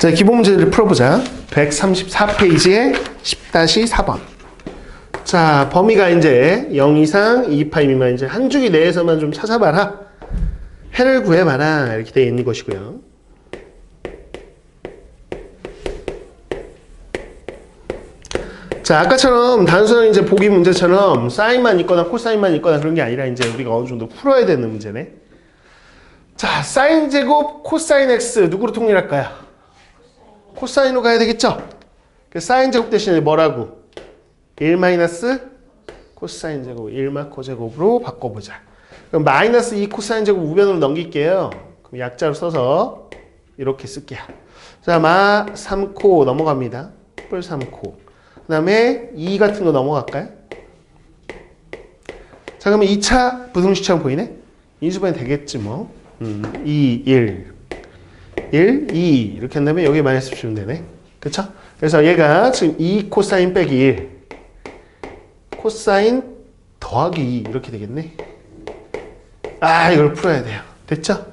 자, 기본 문제를 풀어보자. 134페이지에 10-4번. 자, 범위가 이제 0 이상 2 파이 미만 이제 한 주기 내에서만 좀 찾아봐라. 해를 구해봐라. 이렇게 되어 있는 것이고요. 자, 아까처럼 단순한 이제 보기 문제처럼 사인만 있거나 코사인만 있거나 그런 게 아니라 이제 우리가 어느 정도 풀어야 되는 문제네. 자, 사인 제곱 코사인 x 누구로 통일할까요? 코사인으로 가야 되겠죠? 그 사인 제곱 대신에 뭐라고? 1 마이너스 코사인 제곱 1마 코 제곱으로 바꿔보자. 그럼 마이너스 2 코사인 제곱 우변으로 넘길게요. 그럼 약자로 써서 이렇게 쓸게요. 자, 마 3코 넘어갑니다. 뿔 3코. 그 다음에 2 같은 거 넘어갈까요? 자, 그러면 2차 부등식처럼 보이네? 인수분해 되겠지 뭐. 음, 2, 1, 1, 2 이렇게 한 다음에 여기 마이너스 주면 되네. 그쵸? 그래서 얘가 지금 2 코사인 빼기 1 코사인 더하기 2 이렇게 되겠네. 아 이걸 풀어야 돼요. 됐죠?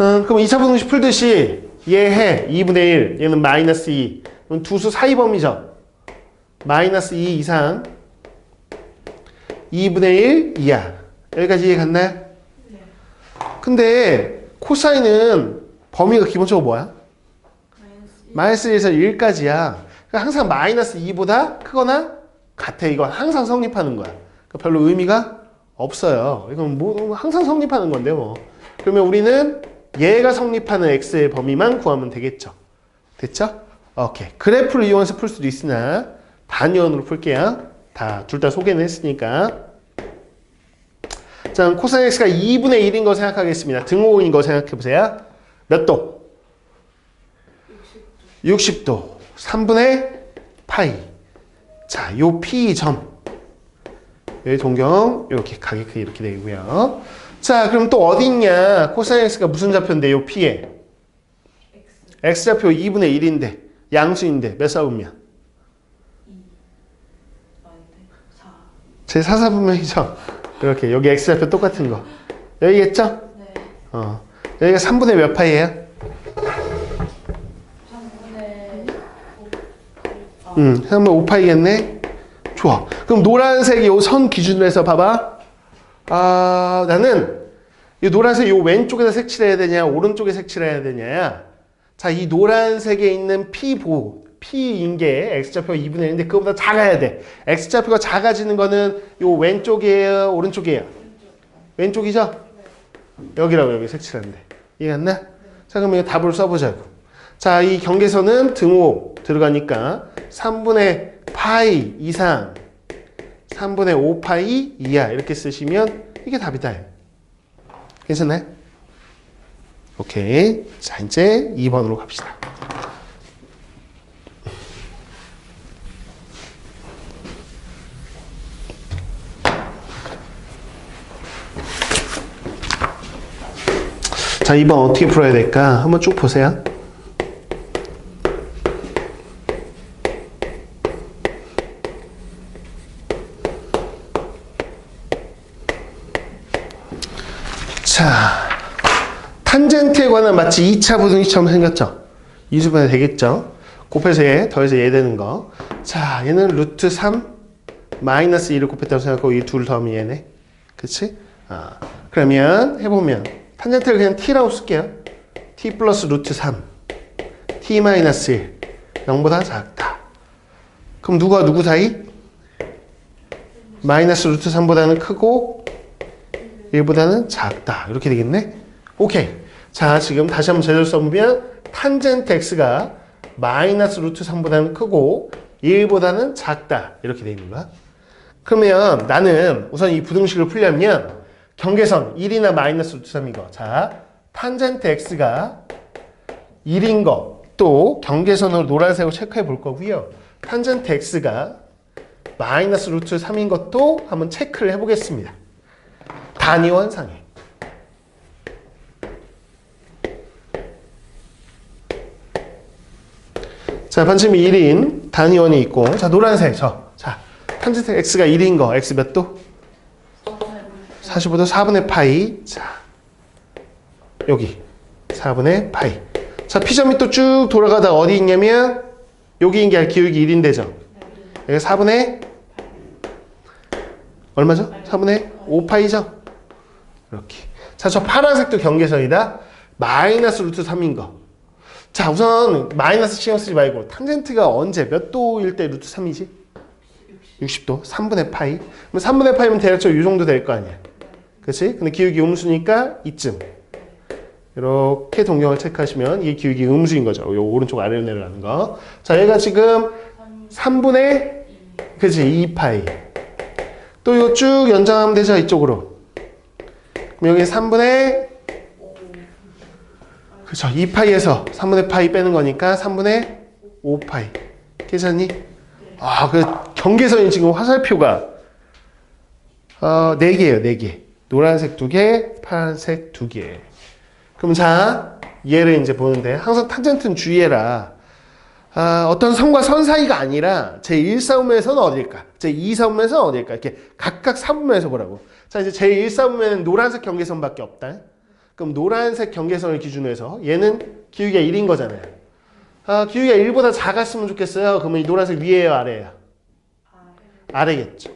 음, 그럼 2차 부등식 풀듯이 얘 해 2분의 1 얘는 마이너스 2 그럼 두수 사이 범위죠. 마이너스 2 이상 2분의 1 이하 여기까지 이해 갔나요? 근데 코사인은 범위가 기본적으로 뭐야? 마이너스 1에서 1까지야. 그러니까 항상 마이너스 2보다 크거나 같아. 이건 항상 성립하는 거야. 그러니까 별로 의미가 없어요. 이건 뭐 항상 성립하는 건데 뭐. 그러면 우리는 얘가 성립하는 x의 범위만 구하면 되겠죠. 됐죠? 오케이. 그래프를 이용해서 풀 수도 있으나 단위원으로 풀게요. 다 둘 다 소개는 했으니까. 자, 코사인 x가 2분의 1인 거 생각하겠습니다. 등호인 거 생각해 보세요. 몇 도? 60도. 3분의 파이. 자, 요 P 점. 여기 동경 이렇게 가격이 이렇게 되고요. 자, 그럼 또 어디 있냐? 코사인 x가 무슨 좌표인데 요 P에? x 좌표 2분의 1인데 양수인데 몇 사분면? 제 사사분면이죠. 이렇게 여기 x 좌표 똑같은 거. 여기겠죠? 네. 어. 여기가 3분의 몇 파이예요? 3분의 음, 그러면 5파이겠네? 좋아. 그럼 노란색 요선 기준으로 해서 봐봐. 아, 나는 이 노란색 요 왼쪽에다 색칠해야 되냐, 오른쪽에 색칠해야 되냐야. 자, 이 노란색에 있는 P 보, P인 게 X좌표가 2분의 1인데 그거보다 작아야 돼. X좌표가 작아지는 거는 요 왼쪽이에요, 오른쪽이에요? 왼쪽이죠? 여기라고 여기 색칠한대. 이해갔나? 자, 그럼 이거 답을 써보자고. 자, 이 경계선은 등호 들어가니까 3분의 파이 이상 3분의 5파이 이하 이렇게 쓰시면 이게 답이다. 괜찮나요? 오케이. 자, 이제 2번으로 갑시다. 자, 2번 어떻게 풀어야 될까? 한번 쭉 보세요. 자, 탄젠트에 관한 마치 2차 부등식처럼 생겼죠? 이수분해 되겠죠? 곱해서 얘, 더해서 얘 되는 거. 자, 얘는 루트 3 마이너스 2를 곱했다고 생각하고 이 둘 더하면 얘네. 그치? 아, 그러면 해보면 탄젠트를 그냥 t라고 쓸게요. t 플러스 루트 3 t 마이너스 1 0보다 작다. 그럼 누가 누구 사이? 마이너스 루트 3보다는 크고 1보다는 작다. 이렇게 되겠네? 오케이. 자, 지금 다시 한번 제대로 써보면 탄젠트 x가 마이너스 루트 3보다는 크고 1보다는 작다. 이렇게 되어 있는 거야. 그러면 나는 우선 이 부등식을 풀려면 경계선 1이나 마이너스 루트 3이거. 자, 탄젠트 x가 1인 거. 또 경계선으로 노란색으로 체크해 볼 거고요. 탄젠트 x가 마이너스 루트 3인 것도 한번 체크를 해보겠습니다. 단위원 상에. 자, 반침이 1인 단위원이 있고, 자, 노란색, 저. 자, 탄젠트 x가 1인 거, x 몇 도? 45도 4분의 파이. 자, 여기. 4분의 파이. 자, P점이 또 쭉 돌아가다 어디 있냐면 여기 인 게 기울기 1인데죠. 여기 4분의 얼마죠? 4분의 5파이죠? 이렇게. 자, 저 파란색도 경계선이다. 마이너스 루트 3인 거. 자, 우선 마이너스 신경 쓰지 말고 탄젠트가 언제 몇 도일 때 루트 3이지? 60도. 3분의 파이. 그럼 3분의 파이면 대략적으로 이 정도 될 거 아니야. 그렇지? 근데 기울기 음수니까 이쯤. 이렇게 동경을 체크하시면 이게 기울기 음수인 거죠. 요 오른쪽 아래로 내려가는 거. 자, 얘가 지금 3분의 그치 2파이. 또 요 쭉 연장하면 되죠. 이쪽으로. 그럼 여기 3분의 그쵸 2파이에서 3분의 파이 빼는 거니까 3분의 5파이. 계산이? 아, 그 경계선이 지금 화살표가 어, 4개예요. 4개. 노란색 2개, 파란색 2개. 그럼 자, 얘를 이제 보는데 항상 탄젠트는 주의해라. 아, 어떤 선과 선 사이가 아니라 제1사분면에서는 어딜까? 제2사분면에서는 어딜까? 이렇게 각각 사분면에서 보라고. 자, 이제 제1사분면은 노란색 경계선밖에 없다. 그럼 노란색 경계선을 기준으로 해서 얘는 기울기가 1인 거잖아요. 아, 기울기가 1보다 작았으면 좋겠어요. 그러면 이 노란색 위에요, 아래예요? 아래겠죠.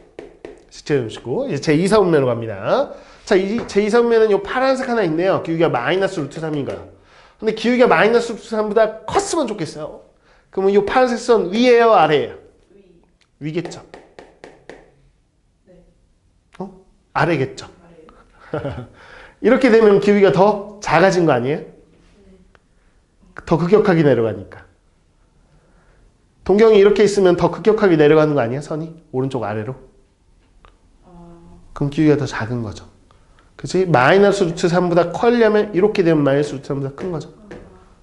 지켜주시고 이제 제2사분면으로 갑니다. 자, 이 제2사분면은 요 파란색 하나 있네요. 기울기가 마이너스 루트 3인 거예요. 근데 기울기가 마이너스 루트 3보다 컸으면 좋겠어요. 그러면 요 파란색 선 위에요, 아래예요? 위 겠죠. 어? 아래겠죠. 이렇게 되면 기울기가 더 작아진 거 아니에요? 더 급격하게 내려가니까. 동경이 이렇게 있으면 더 급격하게 내려가는 거 아니야? 선이? 오른쪽 아래로? 그럼 기울기가 더 작은 거죠. 그치? 마이너스 루트 3보다 커려면 이렇게 되면 마이너스 루트 3보다 큰 거죠.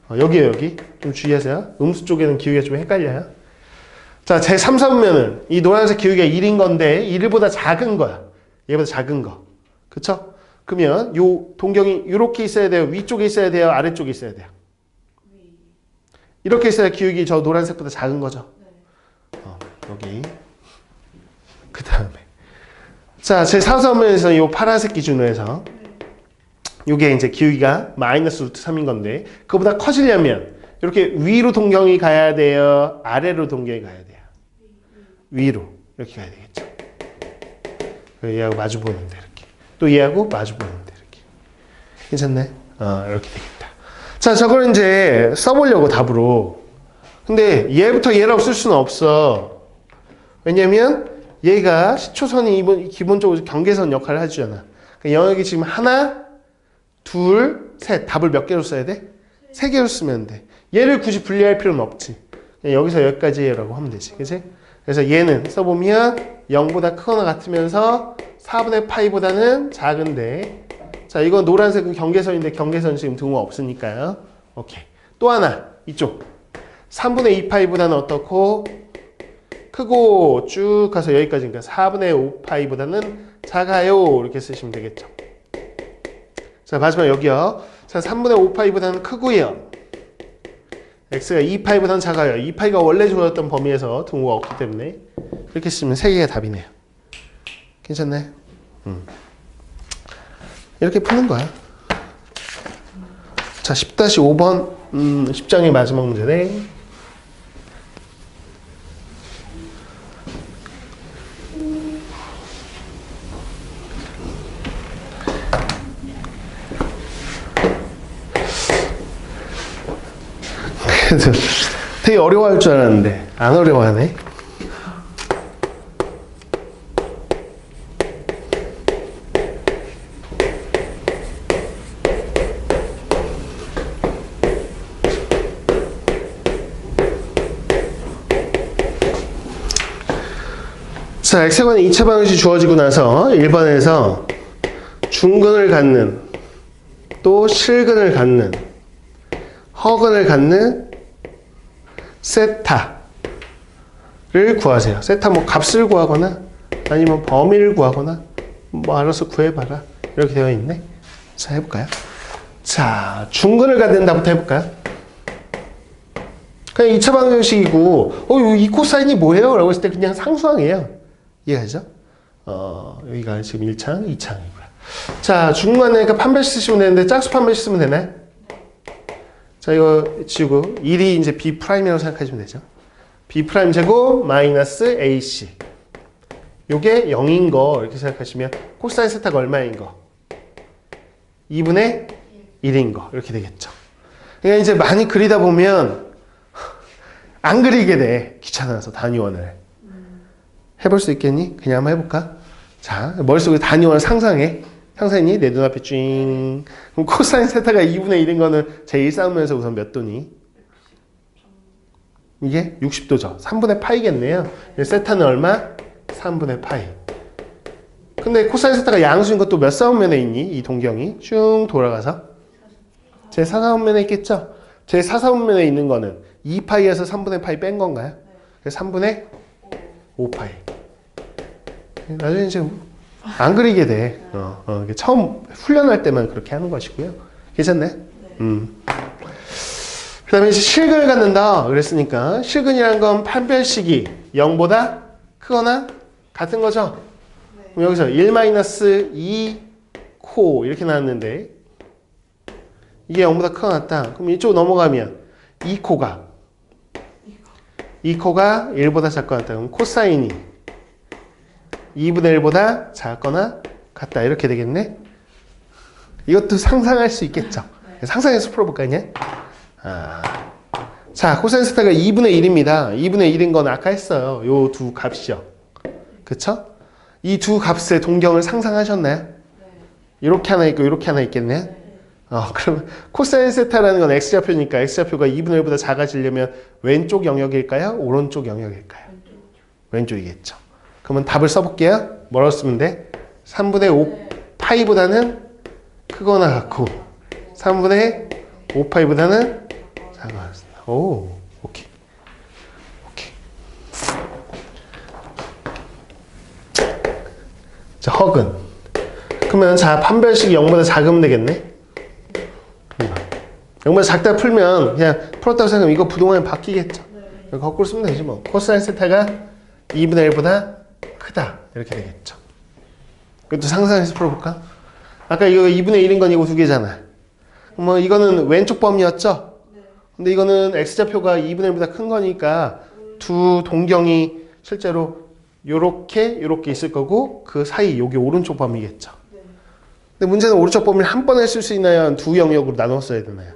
어, 여기에요, 여기. 좀 주의하세요. 음수 쪽에는 기울기가 좀 헷갈려요. 자, 제 3, 4분면은 이 노란색 기울기가 1인 건데 1보다 작은 거야. 얘보다 작은 거. 그쵸? 그러면 요 동경이 이렇게 있어야 돼요? 위쪽에 있어야 돼요? 아래쪽에 있어야 돼요? 이렇게 있어야 기울기 저 노란색보다 작은 거죠. 어, 여기. 그 다음에. 자, 제 4사분면에서 이 파란색 기준으로 해서 요게 이제 기울기가 마이너스 루트 3인 건데 그보다 커지려면 이렇게 위로 동경이 가야 돼요? 아래로 동경이 가야 돼요? 위로. 이렇게 가야 되겠죠. 얘하고 마주 보는데 이렇게. 또 얘하고 마주 보는데 이렇게. 괜찮네? 어, 이렇게 되겠다. 자, 저걸 이제 써보려고 답으로. 근데 얘부터 얘라고 쓸 수는 없어. 왜냐면 얘가 시초선이 기본적으로 경계선 역할을 해주잖아. 그러니까 영역이 지금 하나, 둘, 셋. 답을 몇 개로 써야 돼? 세 개로 쓰면 돼. 얘를 굳이 분리할 필요는 없지. 여기서 여기까지라고 하면 되지. 그치? 그래서 얘는 써보면 0보다 크거나 같으면서 4분의 파이보다는 작은데 자 이건 노란색은 경계선인데 경계선 지금 등호 없으니까요. 오케이. 또 하나 이쪽 3분의 2 파이보다는 어떻고 크고 쭉 가서 여기까지니까 4분의 5 파이보다는 작아요 이렇게 쓰시면 되겠죠. 자 마지막 여기요. 자 3분의 5 파이보다는 크고요. x가 2파이보다는 작아요. 2파이가 원래 주어졌던 범위에서 등호가 없기 때문에 이렇게 쓰면 3개가 답이네요. 괜찮네? 음. 이렇게 푸는 거야. 자, 10-5번 음, 10장의 마지막 문제네. 그래서 되게 어려워할 줄 알았는데 안 어려워하네. 자, 엑세관의 2차 방식이 주어지고 나서 1번에서 중근을 갖는 또 실근을 갖는 허근을 갖는 세타를 구하세요. 세타 뭐 값을 구하거나 아니면 범위를 구하거나 뭐 알아서 구해봐라. 이렇게 되어 있네. 자, 해볼까요? 자, 중근을 갖는다부터 해볼까요? 그냥 2차 방정식이고, 어, 이 코사인이 뭐예요? 라고 했을 때 그냥 상수항이에요. 이해가죠? 어, 여기가 지금 1창, 2창이고요. 자, 중간에 그 판별식 쓰시면 되는데 짝수 판별식 쓰면 되나요? 자, 이거 지우고 1이 이제 B 프라임이라고 생각하시면 되죠. B 프라임 제곱 마이너스 AC. 요게 0인 거 이렇게 생각하시면 코사인 세타가 얼마인 거? 2분의 1인 거 이렇게 되겠죠. 그러니까 이제 많이 그리다 보면 안 그리게 돼. 귀찮아서 단위원을. 해볼 수 있겠니? 그냥 한번 해볼까? 자, 머릿속에 단위원을 상상해. 상상했니? 내 눈앞에 쭉. 그럼 코사인 세타가 2분의 1인 거는 제일 싸우면서 우선 몇 도니? 이게 60도죠. 3분의 파이겠네요. 세타는 얼마? 3분의 파이. 근데 코사인 세타가 양수인 것도 몇 사분면에 있니? 이 동경이 쭉 돌아가서 제 4사분면에 있겠죠? 제 4사분면에 있는 거는 2파이에서 3분의 파이 뺀 건가요? 그래서 3분의 5파이. 나중에 이제 안 그리게 돼. 어, 어, 처음 훈련할 때만 그렇게 하는 것이고요. 괜찮네? 음. 그 다음에 실근을 갖는다. 그랬으니까 실근이라는 건 판별식이 0보다 크거나 같은 거죠? 그럼 여기서 1-2 코 이렇게 나왔는데 이게 0보다 크거나 같다. 그럼 이쪽 넘어가면 2코가 2코가 1보다 작거나 같다. 그럼 코사인이 2분의 1보다 작거나 같다. 이렇게 되겠네. 이것도 상상할 수 있겠죠. 상상해서 풀어볼까, 이제? 아. 자, 코사인 스타가 2분의 1입니다. 2분의 1인 건 아까 했어요. 요 두 값이죠. 그쵸? 이 두 값의 동경을 상상하셨나요? 이렇게 하나 있고 이렇게 하나 있겠네. 어, 그럼 코사인 세타라는 건 x좌표니까 x좌표가 2분의 1보다 작아지려면 왼쪽 영역일까요? 오른쪽 영역일까요? 왼쪽이겠죠. 그러면 답을 써볼게요. 뭐라고 쓰면 돼? 3분의 5 파이보다는 크거나 같고 3분의 5 파이보다는 작아. 오, 오케이. 오케이. 자, 허근. 그러면 자, 판별식이 0보다 작으면 되겠네? 0보다 작다 풀면 그냥 풀었다고 생각하면 이거 부동안이 바뀌겠죠? 거꾸로 쓰면 되지 뭐. 코사인 세타가 2분의 1보다 크다. 이렇게 되겠죠. 그것도 상상해서 풀어볼까? 아까 이거 2분의 1인 건 이거 두 개잖아. 뭐 이거는 왼쪽 범위였죠? 근데 이거는 x좌표가 2분의 1보다 큰 거니까 두 동경이 실제로 요렇게 요렇게 있을 거고 그 사이 요게 오른쪽 범위겠죠. 근데 문제는 오른쪽 범위를 한 번에 쓸 수 있나요? 두 영역으로 나눴어야 되나요?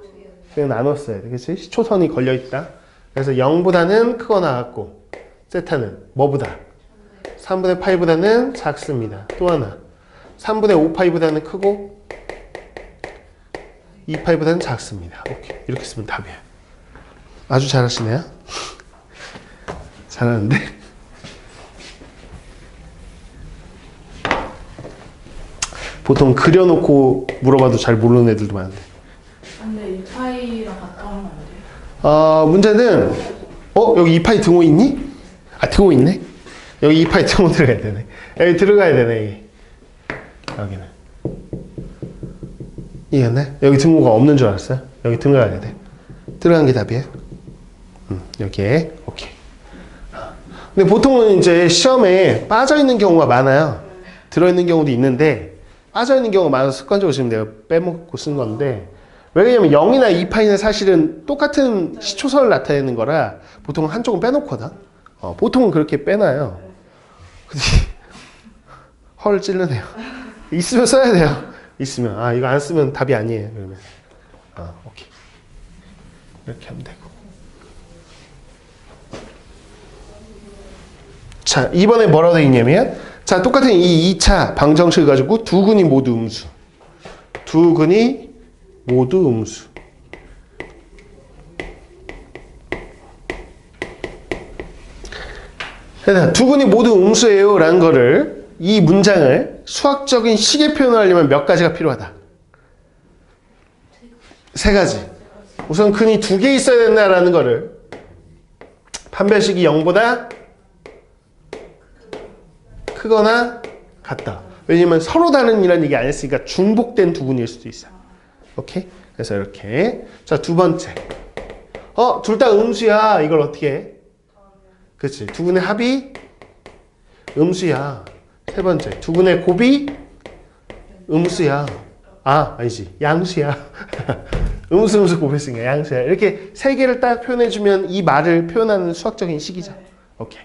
그냥 나눴어야 돼. 그치? 시초선이 걸려 있다. 그래서 0보다는 크거나 같고 세타는 뭐보다? 3분의 파이보다는 작습니다. 또 하나. 3분의 5 파이보다는 크고 2 파이보다는 작습니다. 오케이. 이렇게 쓰면 답이에요. 아주 잘하시네요. 잘하는데. 보통 그려놓고 물어봐도 잘 모르는 애들도 많은데. 근데 이 파이랑 같다 하면 안 돼요? 어, 문제는, 어, 여기 2파이 등호 있니? 아, 등호 있네? 여기 2파이 등호 들어가야 되네. 여기 들어가야 되네. 여기는. 이해했네? 여기 등호가 없는 줄 알았어요? 여기 들어가야 돼. 들어간 게 답이에요. 음, 여기에. 오케이. 근데 보통은 이제 시험에 빠져있는 경우가 많아요. 들어있는 경우도 있는데, 빠져있는 경우가 많아서 습관적으로 지금 내가 빼먹고 쓴 건데, 왜냐면 0이나 2파이는 사실은 똑같은 시초선을 나타내는 거라 보통 한쪽은 빼놓거든. 어, 보통은 그렇게 빼놔요. 헐 찔르네요. 있으면 써야 돼요. 있으면 아 이거 안 쓰면 답이 아니에요. 그러면 아 오케이 이렇게 하면 되고. 자 이번에 뭐라고 돼 있냐면 자 똑같은 이 2차 방정식 가지고 두 근이 모두 음수. 두 근이 모두 음수. 그래서 두 근이 모두 음수예요 라는 거를 이 문장을 수학적인 식의 표현을 하려면 몇 가지가 필요하다. 세 가지. 우선 근이 두 개 있어야 된다라는 거를 판별식이 0보다 크거나 같다. 왜냐면 서로 다른 이라는 얘기 안 했으니까 중복된 두 근일 수도 있어요. 오케이? 그래서 이렇게. 자, 두 번째. 어, 둘 다 음수야. 이걸 어떻게 해? 그치. 두 근의 합이 음수야. 세 번째. 두 근의 곱이 음수야. 아, 아니지. 양수야. 음수 음수 곱했으니까 양수야. 이렇게 세 개를 딱 표현해주면 이 말을 표현하는 수학적인 식이죠. 오케이.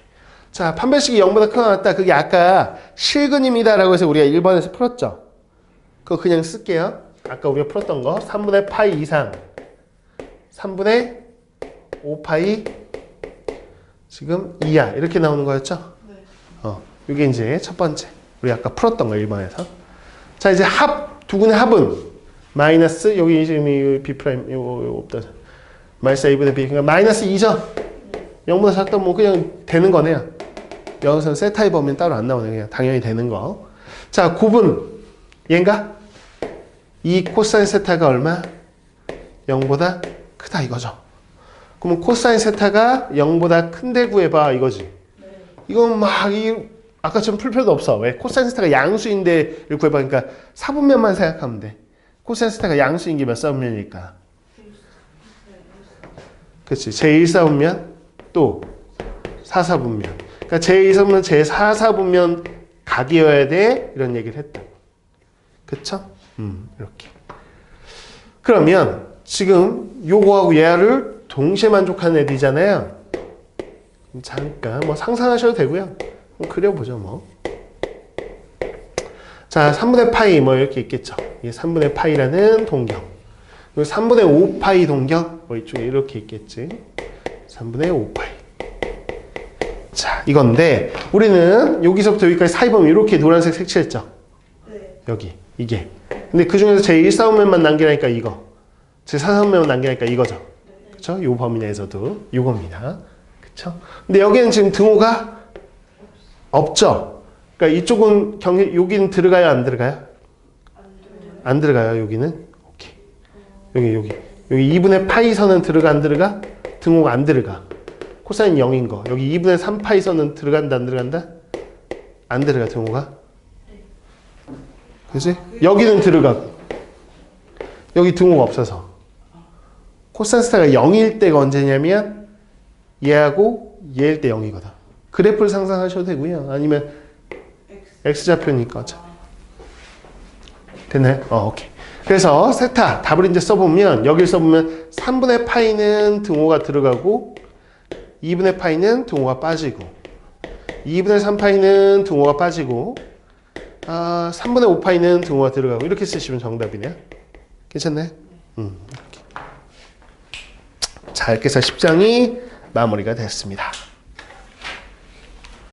자, 판별식이 0보다 크거나 같다. 그게 아까 실근입니다라고 해서 우리가 1번에서 풀었죠. 그거 그냥 쓸게요. 아까 우리가 풀었던 거. 3분의 파이 이상. 3분의 5파이 지금 2야. 이렇게 나오는 거였죠? 네. 어, 이게 이제 첫 번째. 우리 아까 풀었던 거 1번에서. 자, 이제 합, 두근의 합은 마이너스, 여기 지금 이 B 프라임, 요거, 요거 없다. 마이너스 A분의 B. 그러니까 마이너스 2죠? 0보다 작다 뭐 그냥 되는 거네요. 여기서 세타의 범위는 따로 안 나오네. 그냥 당연히 되는 거. 자, 곱은 얘인가? 이 코사인 세타가 얼마? 0보다 크다 이거죠. 그러면 코사인 세타가 0보다 큰데 구해봐 이거지. 이건 막 이 아까처럼 풀 필요도 없어. 왜? 코사인 세타가 양수인데 를 구해봐. 그러니까 사분면만 생각하면 돼. 코사인 세타가 양수인 게 몇 사분면일까? 그렇지. 제1사분면 또 4사분면. 그러니까 제2사분면 제4사분면 각이어야 돼. 이런 얘기를 했다. 그쵸? 음, 이렇게. 그러면 지금 요거하고 얘를 동시에 만족하는 애들이잖아요. 잠깐 뭐 상상하셔도 되고요. 그려보죠 뭐. 자, 3분의 파이 뭐 이렇게 있겠죠. 이게 3분의 파이라는 동경. 그리고 3분의 5파이 동경 뭐 이쪽에 이렇게 있겠지. 3분의 5파이. 자, 이건데 우리는 여기서부터 여기까지 사이범위 이렇게 노란색 색칠했죠. 네. 여기 이게. 근데 그 중에서 제 1사분면만 남기라니까 이거. 제 4사분면만 남기라니까 이거죠. 그쵸? 요 범위 내에서도 요겁니다. 그쵸? 근데 여기는 지금 등호가 없죠. 그러니까 이쪽은 경 여기는 들어가요, 안 들어가요? 안 들어가요, 여기는. 오케이. 여기 여기 여기 2분의 파이 선은 들어가 안 들어가? 등호가 안 들어가. 코사인 0인 거. 여기 2분의 3 파이 선은 들어간다 안 들어간다? 안 들어가 등호가. 그지? 여기는 들어가고 여기 등호가 없어서 코사인 스타가 0일 때가 언제냐면 얘하고 얘일 때 0이거든. 그래프를 상상하셔도 되고요. 아니면 X좌표니까 어차피. 됐나요? 어, 오케이. 그래서 세타 답을 이제 써보면 여기를 써보면 3분의 파이는 등호가 들어가고 2분의 파이는 등호가 빠지고 2분의 3파이는 등호가 빠지고 아, 3분의 5파이는 등호가 들어가고 이렇게 쓰시면 정답이네요. 괜찮나요? 음. 자, 이렇게 해서 10장이 마무리가 됐습니다.